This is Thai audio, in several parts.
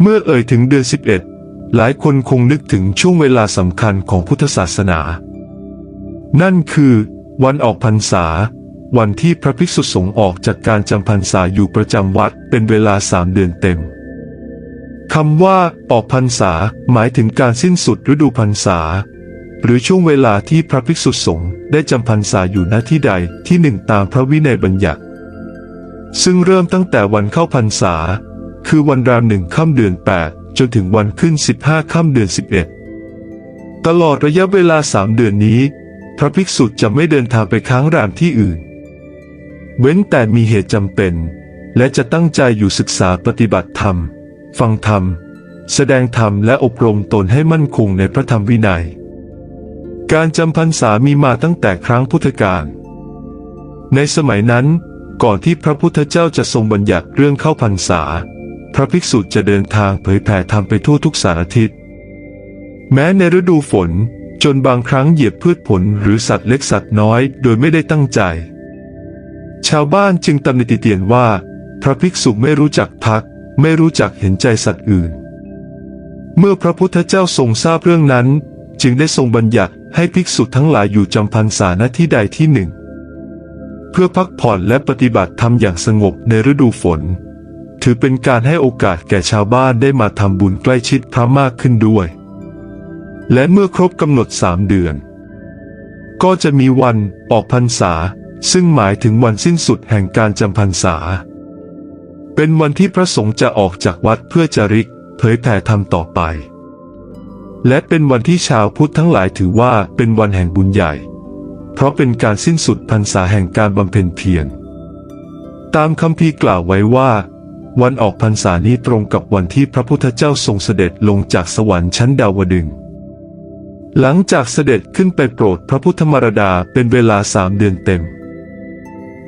เมื่อเอ่ยถึงเดือน 11 หลายคนคงนึกถึงช่วงเวลาสำคัญของพุทธศาสนา นั่นคือวันออกพรรษา วันที่พระภิกษุสงฆ์ออกจากการจำพรรษาอยู่ประจำวัดเป็นเวลาสามเดือนเต็มคำว่าออกพรรษาหมายถึงการสิ้นสุดฤดูพรรษา หรือช่วงเวลาที่พระภิกษุสงฆ์ได้จำพรรษาอยู่ณที่ใดที่หนึ่งตามพระวินัยบัญญัติ ซึ่งเริ่มตั้งแต่วันเข้าพรรษา คือวันรามหนึ่งค่ำเดือน 8 จนถึงวันขึ้น 15 ค่ำเดือน 11 ตลอดระยะเวลาสามเดือนนี้ พระภิกษุจะไม่เดินทางไปค้างรามที่อื่น เว้นแต่มีเหตุจำเป็น และจะตั้งใจอยู่ศึกษาปฏิบัติธรรม ฟังธรรม แสดงธรรมและอบรมตนให้มั่นคงในพระธรรมวินัย การจำพรรษามีมาตั้งแต่ครั้งพุทธกาล ในสมัยนั้น ก่อนที่พระพุทธเจ้าจะทรงบัญญัติเรื่องเข้าพรรษา ระภิกษุจะเดินทางเผยแผ่ธรรมไปทั่วทุกสารทิศ แม้ในฤดูฝนจนบางครั้งเหยียบพืชผลหรือสัตว์เล็กสัตว์น้อยโดยไม่ได้ตั้งใจ ชาวบ้านจึงตำหนิติเตียนว่า พระภิกษุไม่รู้จักพัก ไม่รู้จักเห็นใจสัตว์อื่น เมื่อพระพุทธเจ้าทรงทราบเรื่องนั้น จึงได้ทรงบัญญัติให้ภิกษุทั้งหลายอยู่จำพรรษาณที่ใดที่หนึ่ง เพื่อพักผ่อนและปฏิบัติธรรมอย่างสงบในฤดูฝน ถือเป็นการให้โอกาสแก่ชาวบ้านได้มาทำบุญใกล้ชิดพระมากขึ้นด้วย และเมื่อครบกำหนดสามเดือน ก็จะมีวันออกพรรษา ซึ่งหมายถึงวันสิ้นสุดแห่งการจำพรรษา เป็นวันที่พระสงฆ์จะออกจากวัดเพื่อจาริก เผยแผ่ธรรมต่อไป และเป็นวันที่ชาวพุทธทั้งหลายถือว่าเป็นวันแห่งบุญใหญ่ เพราะเป็นการสิ้นสุดพรรษาแห่งการบำเพ็ญเพียรตามคำพีกล่าวไว้ว่า วันออกพรรษานี้ตรงกับวันที่พระพุทธเจ้าทรงเสด็จลงจากสวรรค์ชั้นดาวดึง หลังจากเสด็จขึ้นไปโปรดพระพุทธมารดาเป็นเวลาสามเดือนเต็ม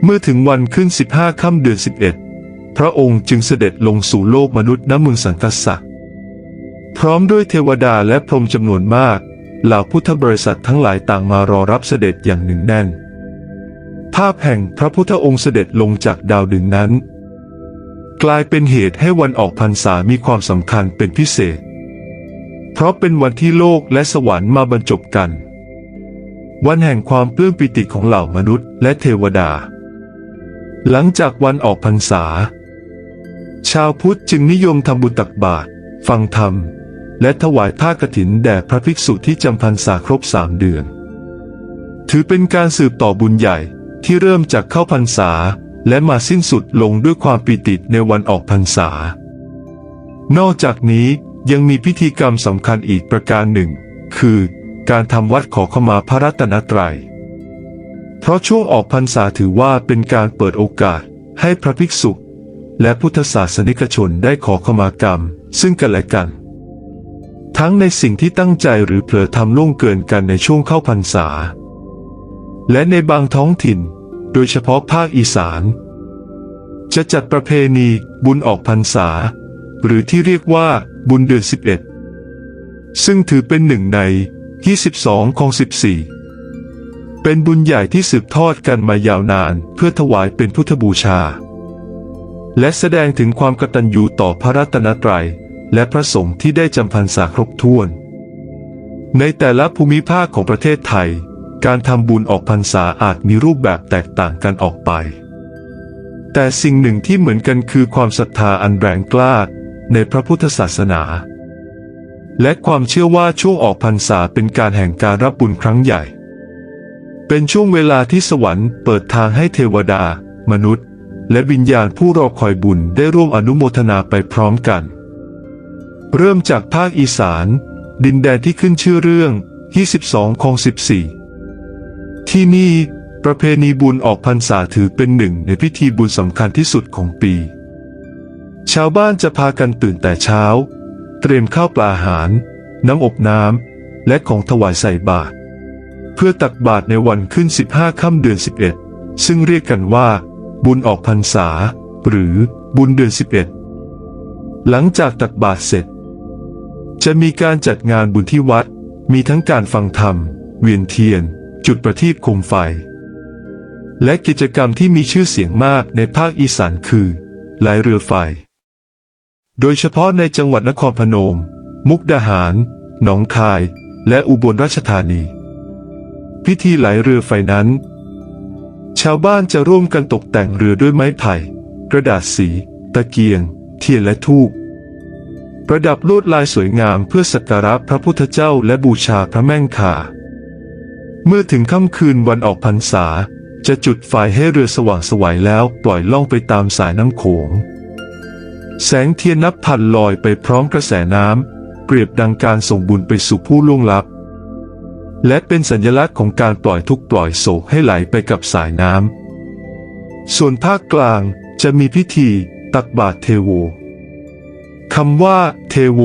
เมื่อถึงวันขึ้น 15ค่ำเดือน 11 พระองค์จึงเสด็จลงสู่โลกมนุษย์ณเมืองสังกัสสะพร้อมด้วยเทวดาและพรหมจำนวนมากเหล่าพุทธบริษัททั้งหลายต่างมารอรับเสด็จอย่างหนึ่งแน่น ภาพแห่งพระพุทธองค์เสด็จลงจากดาวดึงนั้น กลายเป็นเหตุให้วันออกพรรษามีความสำคัญเป็นพิเศษ เพราะเป็นวันที่โลกและสวรรค์มาบรรจบกัน วันแห่งความปลื้มปิติของเหล่ามนุษย์และเทวดา หลังจากวันออกพรรษา ชาวพุทธจึงนิยมทำบุญตักบาตรฟังธรรม และถวายผ้ากฐินแด่พระภิกษุที่จำพรรษาครบสามเดือน ถือเป็นการสืบต่อบุญใหญ่ที่เริ่มจากเข้าพรรษา และมาสิ้นสุดลงด้วยความปีติในวันออกพรรษา นอกจากนี้ยังมีพิธีกรรมสำคัญอีกประการหนึ่ง คือ การทำวัดขอขมาพระรัตนตรัย เพราะช่วงออกพรรษาถือว่าเป็นการเปิดโอกาสให้พระภิกษุ และพุทธศาสนิกชนได้ขอขมากรรม ซึ่งกันและกัน ทั้งในสิ่งที่ตั้งใจหรือเผลอทำล่วงเกินกันในช่วงเข้าพรรษา และในบางท้องถิ่น โดยเฉพาะภาคอีสาน จะจัดประเพณีบุญออกพรรษา หรือที่เรียกว่าบุญเดือน11 ซึ่งถือเป็นหนึ่งใน 22 ของ 14 เป็นบุญใหญ่ที่สืบทอดกันมายาวนานเพื่อถวายเป็นพุทธบูชา และแสดงถึงความกตัญญูต่อพระรัตนตรัย และพระสงฆ์ที่ได้จำพรรษาครบถ้วน ในแต่ละภูมิภาคของประเทศไทย การทำบุญออกพรรษาอาจมีรูปแบบแตกต่างกันออกไป แต่สิ่งหนึ่งที่เหมือนกันคือความศรัทธาอันแรงกล้าในพระพุทธศาสนา และความเชื่อว่าช่วงออกพรรษาเป็นการแห่งการรับบุญครั้งใหญ่ เป็นช่วงเวลาที่สวรรค์เปิดทางให้เทวดา มนุษย์ และวิญญาณผู้รอคอยบุญได้ร่วมอนุโมทนาไปพร้อมกัน เริ่มจากภาคอีสาน ดินแดนที่ขึ้นชื่อเรื่อง 22ของ14 ที่นี่ประเพณีบุญออกพรรษาถือเป็นหนึ่งในพิธีบุญสำคัญที่สุดของปี ชาวบ้านจะพากันตื่นแต่เช้า เตรียมข้าวปลาอาหาร น้ำอบน้ำและของถวายใส่บาตรเพื่อตักบาตรในวันขึ้น 15 ค่ำเดือน 11 ซึ่งเรียกกันว่า บุญออกพรรษา หรือบุญเดือน 11 หลังจากตักบาตรเสร็จ จะมีการจัดงานบุญที่วัด มีทั้งการฟังธรรม เวียนเทียน จุดประทีปโคมไฟ และกิจกรรมที่มีชื่อเสียงมากในภาคอีสานคือไหลเรือไฟ โดยเฉพาะในจังหวัดนครพนม มุกดาหาร หนองคาย และอุบลราชธานี พิธีไหลเรือไฟนั้น ชาวบ้านจะร่วมกันตกแต่งเรือด้วยไม้ไผ่ กระดาษสี ตะเกียง เทียนและธูปประดับลวดลายสวยงามเพื่อสักการะพระพุทธเจ้าและบูชาพระแม่งคา เมื่อถึงค่ำคืนวันออกพรรษา จะจุดไฟให้เรือสว่างสวัยแล้วปล่อยล่องไปตามสายน้ำโขง แสงเทียนนับพันลอยไปพร้อมกระแสน้ำเปรียบดังการส่งบุญไปสู่ผู้ล่วงลับ และเป็นสัญลักษณ์ของการปล่อยทุกปล่อยโศกให้ไหลไปกับสายน้ำส่วนภาคกลางจะมีพิธีตักบาตรเทโวคำว่า เทโว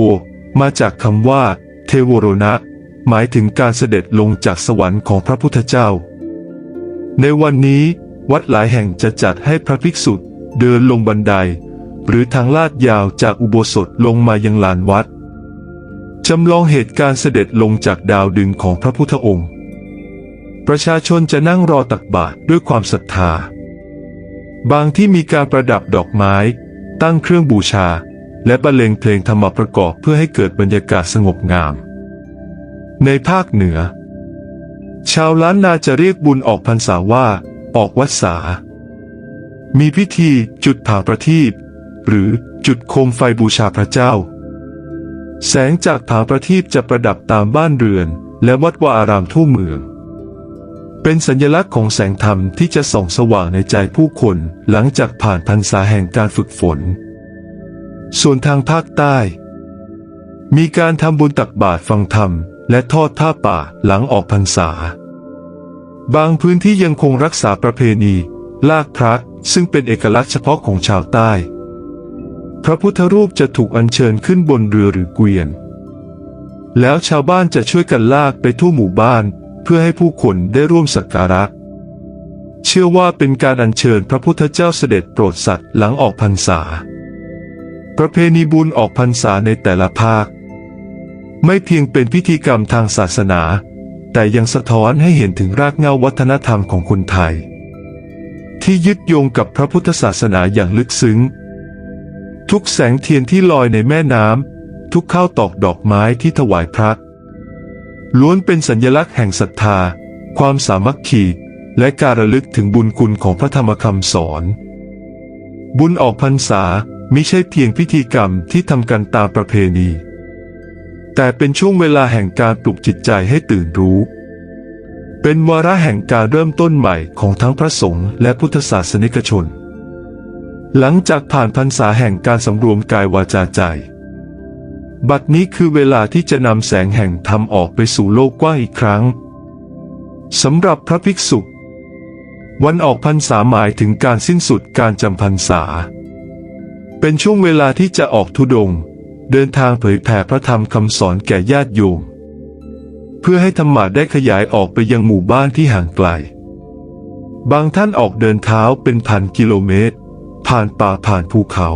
มาจากคำว่า เทโวโรนะ หมายถึงการเสด็จลงจากสวรรค์ของพระพุทธเจ้า ในวันนี้วัดหลายแห่งจะจัดให้พระภิกษุเดินลงบันได หรือทางลาดยาวจากอุโบสถลงมายังลานวัดจำลองเหตุการณ์เสด็จลงจากดาวดึงของพระพุทธองค์ ประชาชนจะนั่งรอตักบาตรด้วยความศรัทธา บางที่มีการประดับดอกไม้ ตั้งเครื่องบูชา และบรรเลงเพลงธรรมประกอบเพื่อให้เกิดบรรยากาศสงบงาม ในภาคเหนือ ชาวล้านนาจะเรียกบุญออกพรรษาว่า ออกวัดสา มีพิธีจุดผาประทีปหรือจุดโคมไฟบูชาพระเจ้า แสงจากผาประทีปจะประดับตามบ้านเรือน และวัดวาอารามทั่วเมือง เป็นสัญลักษณ์ของแสงธรรมที่จะส่องสว่างในใจผู้คนหลังจากผ่านพรรษาแห่งการฝึกฝน ส่วนทางภาคใต้ มีการทำบุญตักบาตรฟังธรรม และทอดผ้าป่าหลังออกพรรษา บางพื้นที่ยังคงรักษาประเพณี ลากพระซึ่งเป็นเอกลักษณ์เฉพาะของชาวใต้ พระพุทธรูปจะถูกอัญเชิญขึ้นบนเรือหรือเกวียน แล้วชาวบ้านจะช่วยกันลากไปทั่วหมู่บ้าน เพื่อให้ผู้คนได้ร่วมสักการะ เชื่อว่าเป็นการอัญเชิญพระพุทธเจ้าเสด็จโปรดสัตว์หลังออกพรรษา ประเพณีบุญออกพรรษาในแต่ละภาค ไม่เพียงเป็นพิธีกรรมทางศาสนา แต่ยังสะท้อนให้เห็นถึงรากเหง้าวัฒนธรรมของคนไทย ที่ยึดโยงกับพระพุทธศาสนาอย่างลึกซึ้ง ทุกแสงเทียนที่ลอยในแม่น้ำทุกข้าวตอกดอกไม้ที่ถวายพระล้วนเป็นสัญลักษณ์แห่งศรัทธา ความสามัคคีและการระลึกถึงบุญคุณของพระธรรมคำสอน บุญออกพรรษามิใช่เพียงพิธีกรรมที่ทำกันตามประเพณี แต่เป็นช่วงเวลาแห่งการปลุกจิตใจให้ตื่นรู้ เป็นวาระแห่งการเริ่มต้นใหม่ของทั้งพระสงฆ์และพุทธศาสนิกชน หลังจากผ่านพรรษาแห่งการสำรวมกายวาจาใจ บัดนี้คือเวลาที่จะนำแสงแห่งธรรมออกไปสู่โลกกว้างอีกครั้งสำหรับพระภิกษุ วันออกพรรษาหมายถึงการสิ้นสุดการจำพรรษา เป็นช่วงเวลาที่จะออกทุดง เดินทางเผยแผ่พระธรรมคำสอนแก่ญาติโยม เพื่อให้ธรรมะได้ขยายออกไปยังหมู่บ้านที่ห่างไกล บางท่านออกเดินเท้าเป็นพันกิโลเมตร ผ่านป่าผ่านภูเขา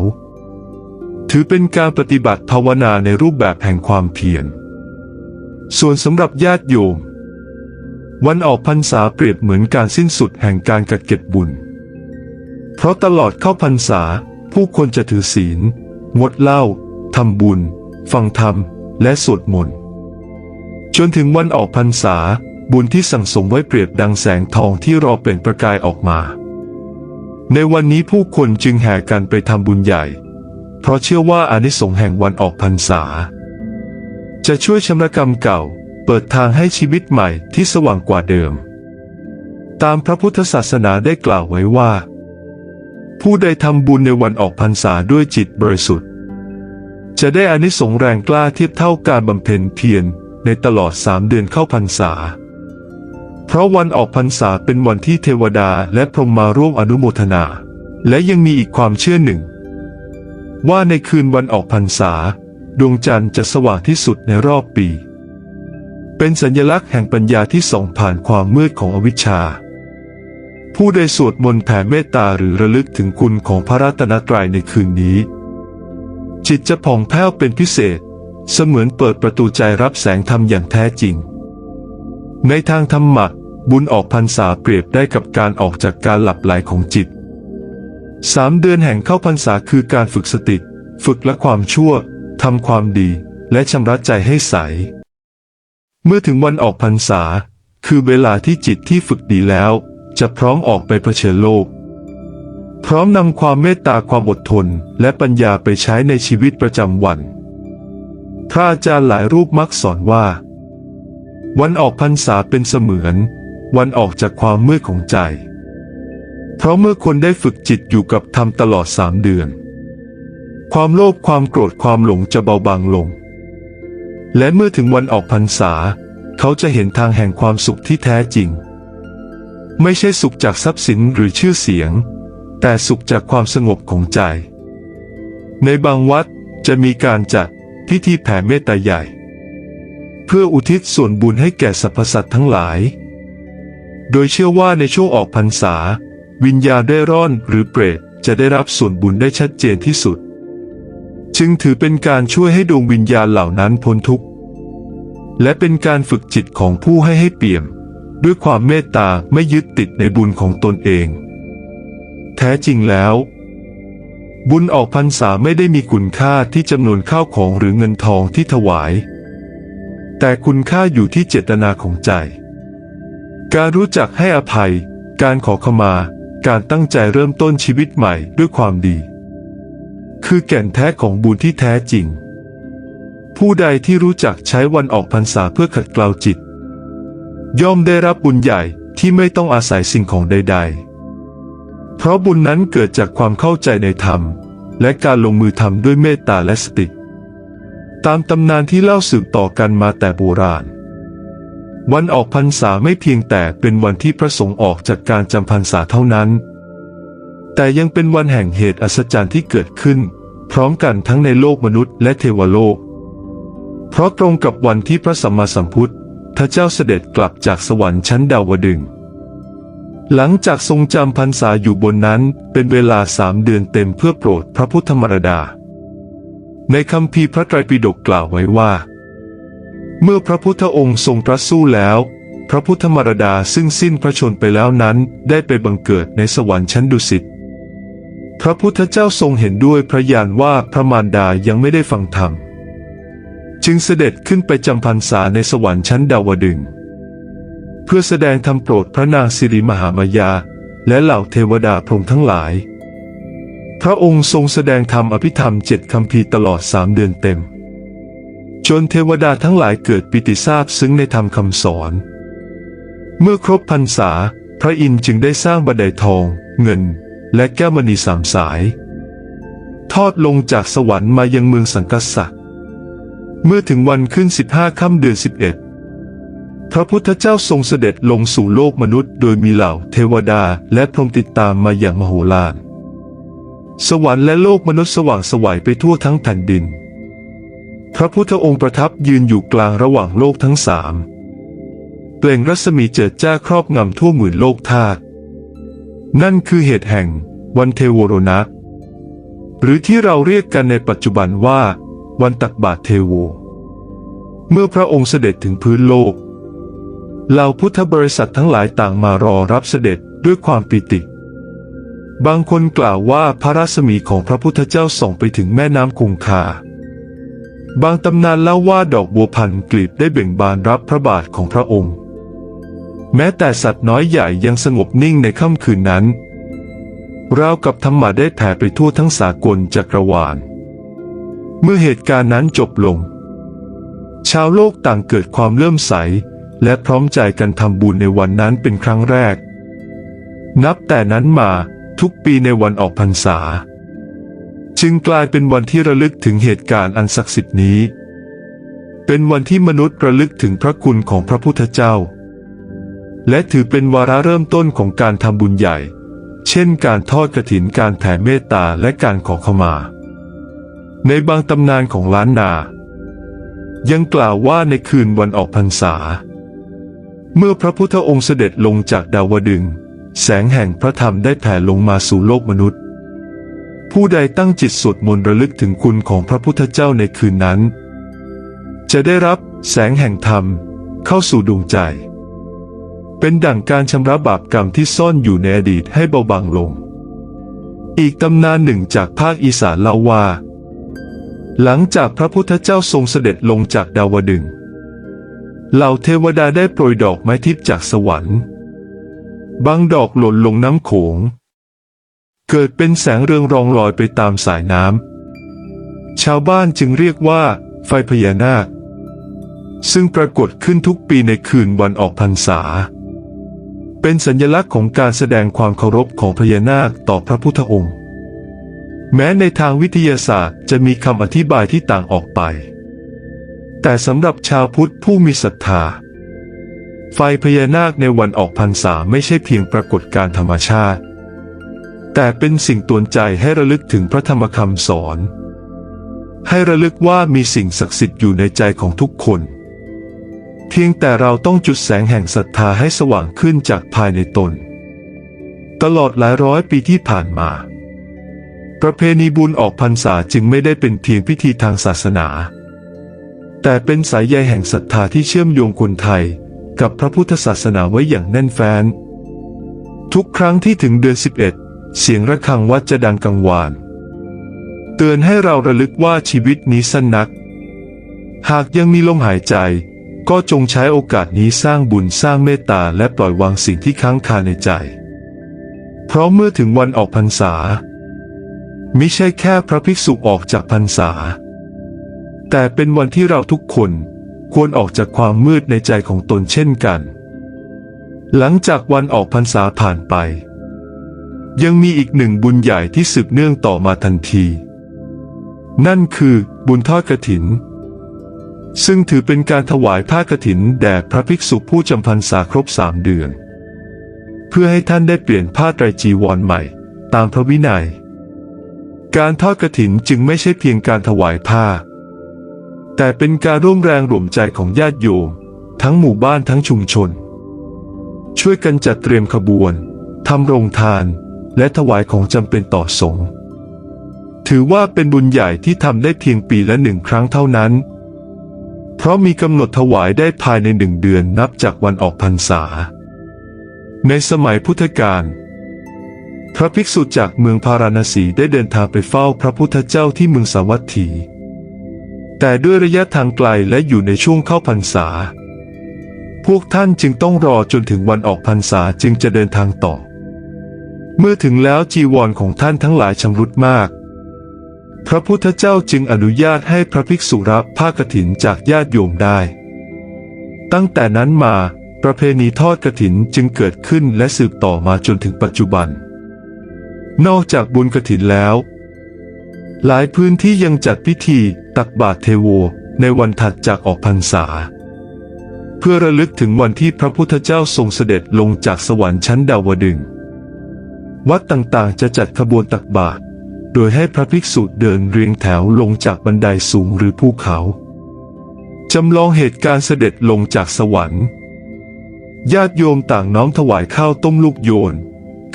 ถือเป็นการปฏิบัติภาวนาในรูปแบบแห่งความเพียร ส่วนสำหรับญาติโยม วันออกพรรษาเปรียบเหมือนการสิ้นสุดแห่งการกัดเก็บบุญ เพราะตลอดเข้าพรรษาผู้คนจะถือศีลงดเหล้า ทำบุญ ฟังธรรม และสวดมนต์ จนถึงวันออกพรรษา บุญที่สั่งสมไว้เปรียบดังแสงทองที่รอเปล่งประกายออกมา ในวันนี้ผู้คนจึงแห่กันไปทำบุญใหญ่ เพราะเชื่อว่าอานิสงส์แห่งวันออกพรรษา จะช่วยชำระกรรมเก่า เปิดทางให้ชีวิตใหม่ที่สว่างกว่าเดิม ตามพระพุทธศาสนาได้กล่าวไว้ว่าผู้ใดทำบุญในวันออกพรรษาด้วยจิตบริสุทธิ์ จะได้อานิสงส์แรงกล้าเทียบเท่าการบำเพ็ญเพียรในตลอดสามเดือนเข้าพรรษา เพราะวันออกพรรษาเป็นวันที่เทวดาและพรหมมาร่วมอนุโมทนา และยังมีอีกความเชื่อหนึ่ง ว่าในคืนวันออกพรรษา ดวงจันทร์จะสว่างที่สุดในรอบปี เป็นสัญลักษณ์แห่งปัญญาที่ส่องผ่านความมืดของอวิชชา ผู้ใดสวดมนต์แผ่เมตตาหรือระลึกถึงคุณของพระรัตนตรัยในคืนนี้ จิตจะผ่องแผ้วเป็นพิเศษ เสมือนเปิดประตูใจรับแสงธรรมอย่างแท้จริง ในทางธรรมะบุญออกพรรษาเปรียบได้กับการออกจากการหลับไหลของจิตสามเดือนแห่งเข้าพรรษาคือการฝึกสติ ฝึกละความชั่วทำความดีและชำระใจให้ใส เมื่อถึงวันออกพรรษา คือเวลาที่จิตที่ฝึกดีแล้ว จะพร้อมออกไปเผชิญโลก พร้อมนำความเมตตาความอดทน และปัญญาไปใช้ในชีวิตประจำวัน พระอาจารย์หลายรูปมักสอนว่า วันออกพรรษาเป็นเสมือน วันออกจากความมืดของใจ เพราะเมื่อคนได้ฝึกจิตอยู่กับธรรมตลอดสามเดือน ความโลภความโกรธความหลงจะเบาบางลง และเมื่อถึงวันออกพรรษา เขาจะเห็นทางแห่งความสุขที่แท้จริง ไม่ใช่สุขจากทรัพย์สินหรือชื่อเสียง แต่สุขจากความสงบของใจ ในบางวัดจะมีการจัดพิธีแผ่เมตตาใหญ่ เพื่ออุทิศส่วนบุญให้แก่สรรพสัตว์ทั้งหลาย โดยเชื่อว่าในช่วงออกพรรษา วิญญาณได้ร่อนหรือเปรตจะได้รับส่วนบุญได้ชัดเจนที่สุด จึงถือเป็นการช่วยให้ดวงวิญญาณเหล่านั้นพ้นทุกข์ และเป็นการฝึกจิตของผู้ให้ให้เปี่ยม ด้วยความเมตตาไม่ยึดติดในบุญของตนเอง แท้จริงแล้ว บุญออกพรรษาไม่ได้มีคุณค่าที่จำนวนข้าวของหรือเงินทองที่ถวาย แต่คุณค่าอยู่ที่เจตนาของใจ การรู้จักให้อภัย การขอขมา การตั้งใจเริ่มต้นชีวิตใหม่ด้วยความดี คือแก่นแท้ของบุญที่แท้จริง ผู้ใดที่รู้จักใช้วันออกพรรษาเพื่อขัดเกลาจิต ย่อมได้รับบุญใหญ่ที่ไม่ต้องอาศัยสิ่งของใด ๆ เพราะบุญนั้นเกิดจากความเข้าใจในธรรม และการลงมือทำด้วยเมตตาและสติ ตามตำนานที่เล่าสืบต่อกันมาแต่โบราณ วันออกพรรษาไม่เพียงแต่เป็นวันที่พระสงฆ์ออกจากการจำพรรษาเท่านั้น แต่ยังเป็นวันแห่งเหตุอัศจรรย์ที่เกิดขึ้น พร้อมกันทั้งในโลกมนุษย์และเทวโลก เพราะตรงกับวันที่พระสัมมาสัมพุทธเจ้าเสด็จกลับจากสวรรค์ชั้นดาวดึงส์ หลังจากทรงจำพรรษาอยู่บนนั้นเป็นเวลาสามเดือนเต็มเพื่อโปรดพระพุทธมารดา ในคำพีพระไตรปิฎกกล่าวไว้ว่า เมื่อพระพุทธองค์ทรงตรัสสู้แล้ว พระพุทธมารดาซึ่งสิ้นพระชนไปแล้วนั้นได้ไปบังเกิดในสวรรค์ชั้นดุสิตพระพุทธเจ้าทรงเห็นด้วยพระญาณว่าพระมารดายังไม่ได้ฟังธรรม จึงเสด็จขึ้นไปจำพรรษาในสวรรค์ชั้นดาวดึงส์ เพื่อแสดงธรรมโปรดพระนางสิริมหามายา และเหล่าเทวดาพรหมทั้งหลาย พระองค์ทรงแสดงธรรมอภิธรรมเจ็ดคำพีตลอดสามเดือนเต็ม จนเทวดาทั้งหลายเกิดปิติทราบซึ้งในธรรมคำสอน เมื่อครบพรรษา พระอินทร์จึงได้สร้างบันไดทอง เงิน และแก้วมณีสามสาย ทอดลงจากสวรรค์มายังเมืองสังกัสสะเมื่อถึงวันขึ้นสิบห้าค่ำเดือนสิบเอ็ด พระพุทธเจ้าทรงเสด็จลงสู่โลกมนุษย์ โดยมีเหล่าเทวดาและพรหมติดตามมาอย่างมโหฬารสวรรค์และโลกมนุษย์สว่างไสวัยไปทั่วทั้งแผ่นดิน พระพุทธองค์ประทับยืนอยู่กลางระหว่างโลกทั้งสามเปล่งรัศมีเจิดจ้าครอบงำทั่วหมื่นโลกธาตุนั่นคือเหตุแห่งวันเทวโรนะหรือที่เราเรียกกันในปัจจุบันว่า วันตักบาตรเทโว เมื่อพระองค์เสด็จถึงพื้นโลก เหล่าพุทธบริษัททั้งหลายต่างมารอรับเสด็จด้วยความปิติ บางคนกล่าวว่าพระรัศมีของพระพุทธเจ้าส่องไปถึงแม่น้ำคงคา บางตำนานเล่าว่าดอกบัวพันกลีบได้เบ่งบานรับพระบาทของพระองค์ แม้แต่สัตว์น้อยใหญ่ยังสงบนิ่งในค่ำคืนนั้นราวกับธรรมะได้แผ่ไปทั่วทั้งสากลจักรวาล เมื่อเหตุการณ์นั้นจบลง ชาวโลกต่างเกิดความเลื่อมใส และพร้อมใจกันทำบุญในวันนั้นเป็นครั้งแรก นับแต่นั้นมาทุกปีในวันออกพรรษา จึงกลายเป็นวันที่ระลึกถึงเหตุการณ์อันศักดิ์สิทธิ์นี้ เป็นวันที่มนุษย์ระลึกถึงพระคุณของพระพุทธเจ้า และถือเป็นวาระเริ่มต้นของการทำบุญใหญ่ เช่นการทอดกฐินการแผ่เมตตาและการขอขมา ในบางตำนานของล้านนา ยังกล่าวว่าในคืนวันออกพรรษา เมื่อพระพุทธองค์เสด็จลงจากดาวดึง แสงแห่งพระธรรมได้แผ่ลงมาสู่โลกมนุษย์ ผู้ใดตั้งจิตสวดมนต์ระลึกถึงคุณของพระพุทธเจ้าในคืนนั้น จะได้รับแสงแห่งธรรมเข้าสู่ดวงใจ เป็นดั่งการชำระบาปกรรมที่ซ่อนอยู่ในอดีตให้เบาบางลง อีกตำนานหนึ่งจากภาคอีสานเล่าว่า หลังจากพระพุทธเจ้าทรงเสด็จลงจากดาวดึงส์ เหล่าเทวดาได้โปรยดอกไม้ทิพย์จากสวรรค์ บางดอกหล่นลงน้ำโขง เกิดเป็นแสงเรืองรองลอยไปตามสายน้ำ ชาวบ้านจึงเรียกว่า ไฟพญานาค ซึ่งปรากฏขึ้นทุกปีในคืนวันออกพรรษา เป็นสัญลักษณ์ของการแสดงความเคารพของพญานาคต่อพระพุทธองค์ แม้ในทางวิทยาศาสตร์จะมีคำอธิบายที่ต่างออกไป แต่สำหรับชาวพุทธผู้มีศรัทธา ไฟพญานาคในวันออกพรรษาไม่ใช่เพียงปรากฏการธรรมชาติ แต่เป็นสิ่งตวนใจให้ระลึกถึงพระธรรมคำสอน ให้ระลึกว่ามีสิ่งศักดิ์สิทธิ์อยู่ในใจของทุกคน เพียงแต่เราต้องจุดแสงแห่งศรัทธาให้สว่างขึ้นจากภายในตน ตลอดหลายร้อยปีที่ผ่านมา ประเพณีบุญออกพรรษาจึงไม่ได้เป็นเพียงพิธีทางศาสนา แต่เป็นสายใยแห่งศรัทธาที่เชื่อมโยงคนไทย กับพระพุทธศาสนาไว้อย่างแน่นแฟ้น ทุกครั้งที่ถึงเดือน 11 เสียงระฆังวัดจะดังกังวาน เตือนให้เราระลึกว่าชีวิตนี้สั้นนัก หากยังมีลมหายใจ ก็จงใช้โอกาสนี้สร้างบุญสร้างเมตตาและปล่อยวางสิ่งที่ค้างคาในใจ เพราะเมื่อถึงวันออกพรรษามิใช่แค่พระภิกษุออกจากพรรษา แต่เป็นวันที่เราทุกคนควรออกจากความมืดในใจของตนเช่นกัน หลังจากวันออกพรรษาผ่านไป ยังมีอีกหนึ่งบุญใหญ่ที่สืบเนื่องต่อมาทันที นั่นคือบุญทอดกฐิน ซึ่งถือเป็นการถวายผ้ากฐินแด่พระภิกษุผู้จำพรรษาครบสามเดือน เพื่อให้ท่านได้เปลี่ยนผ้าไตรจีวรใหม่ ตามพระวินัย การทอดกฐินจึงไม่ใช่เพียงการถวายผ้า แต่เป็นการร่วมแรงรวมใจของญาติโยม ทั้งหมู่บ้านทั้งชุมชน ช่วยกันจัดเตรียมขบวนทำโรงทาน และถวายของจำเป็นต่อสงฆ์ถือว่าเป็นบุญใหญ่ที่ทำได้เพียงปีละหนึ่งครั้งเท่านั้น เพราะมีกำหนดถวายได้ภายในหนึ่งเดือนนับจากวันออกพรรษา ในสมัยพุทธกาลพระภิกษุจากเมืองพาราณสีได้เดินทางไปเฝ้าพระพุทธเจ้าที่เมืองสาวัตถี แต่ด้วยระยะทางไกลและอยู่ในช่วงเข้าพรรษา พวกท่านจึงต้องรอจนถึงวันออกพรรษาจึงจะเดินทางต่อ เมื่อถึงแล้วจีวรของท่านทั้งหลายชำรุดมาก พระพุทธเจ้าจึงอนุญาตให้พระภิกษุรับผ้ากฐินจากญาติโยมได้ ตั้งแต่นั้นมาประเพณีทอดกฐินจึงเกิดขึ้นและสืบต่อมาจนถึงปัจจุบัน นอกจากบุญกฐินแล้ว หลายพื้นที่ยังจัดพิธีตักบาตรเทโว ในวันถัดจากออกพรรษา เพื่อระลึกถึงวันที่พระพุทธเจ้าทรงเสด็จลงจากสวรรค์ชั้นดาวดึง วัดต่างๆจะจัดขบวนตักบาตรโดยให้พระภิกษุเดินเรียงแถวลงจากบันไดสูงหรือภูเขาจำลองเหตุการณ์เสด็จลงจากสวรรค์ ญาติโยมต่างน้อมถวายข้าวต้มลูกโยน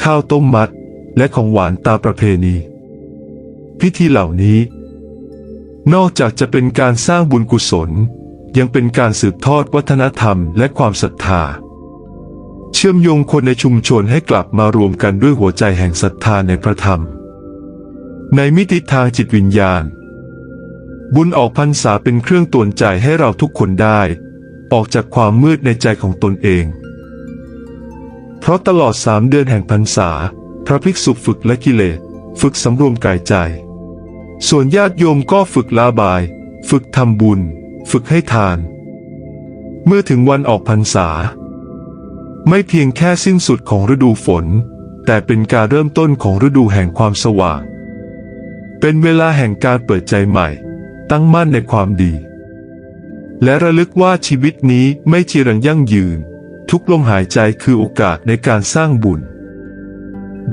ข้าวต้มมัด และของหวานตามประเพณี พิธีเหล่านี้ นอกจากจะเป็นการสร้างบุญกุศล ยังเป็นการสืบทอดวัฒนธรรมและความศรัทธา เชื่อมโยงคนในชุมชนให้กลับมารวมกันด้วยหัวใจแห่งศรัทธาในพระธรรม ในมิติทางจิตวิญญาณ บุญออกพรรษาเป็นเครื่องตวนใจให้เราทุกคนได้ ออกจากความมืดในใจของตนเอง เพราะตลอดสามเดือนแห่งพรรษาพระภิกษุฝึกและกิเลส ฝึกสำรวมกายใจ ส่วนญาติโยมก็ฝึกลาบาย ฝึกทำบุญ ฝึกให้ทาน เมื่อถึงวันออกพรรษา ไม่เพียงแค่สิ้นสุดของฤดูฝน แต่เป็นการเริ่มต้นของฤดูแห่งความสว่าง เป็นเวลาแห่งการเปิดใจใหม่ ตั้งมั่นในความดี และระลึกว่าชีวิตนี้ไม่จีรังยั่งยืน ทุกลมหายใจคือโอกาสในการสร้างบุญ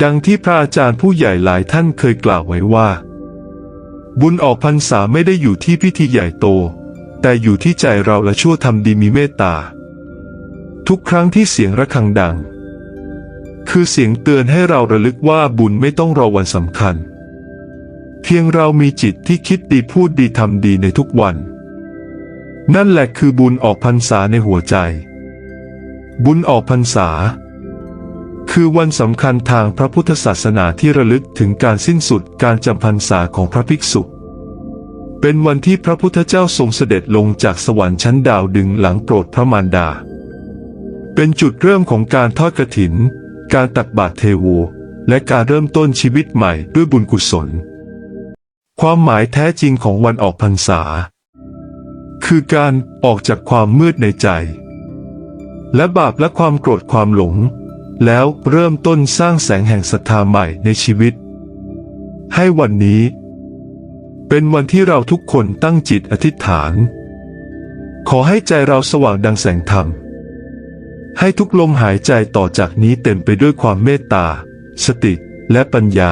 ดังที่พระอาจารย์ผู้ใหญ่หลายท่านเคยกล่าวไว้ว่า บุญออกพรรษาไม่ได้อยู่ที่พิธีใหญ่โต แต่อยู่ที่ใจเราและชั่วทำดีมีเมตตา ทุกครั้งที่เสียงระฆังดัง คือเสียงเตือนให้เราระลึกว่าบุญไม่ต้องรอวันสำคัญ เพียงเรามีจิตที่คิดดีพูดดีทำดีในทุกวัน นั่นแหละคือบุญออกพรรษาในหัวใจ บุญออกพรรษา คือวันสำคัญทางพระพุทธศาสนาที่ระลึกถึงการสิ้นสุดการจำพรรษาของพระภิกษุ เป็นวันที่พระพุทธเจ้าทรงเสด็จลงจากสวรรค์ชั้นดาวดึงหลังโปรดพระมารดา เป็นจุดเริ่มของการทอดกระถิน การตักบาตรเทโว และการเริ่มต้นชีวิตใหม่ด้วยบุญกุศล ความหมายแท้จริงของวันออกพรรษา คือการออกจากความมืดในใจ และบาปและความโกรธความหลง แล้วเริ่มต้นสร้างแสงแห่งศรัทธาใหม่ในชีวิต ให้วันนี้ เป็นวันที่เราทุกคนตั้งจิตอธิษฐาน ขอให้ใจเราสว่างดังแสงธรรม ให้ทุกลมหายใจต่อจากนี้เต็มไปด้วยความเมตตา สติและปัญญา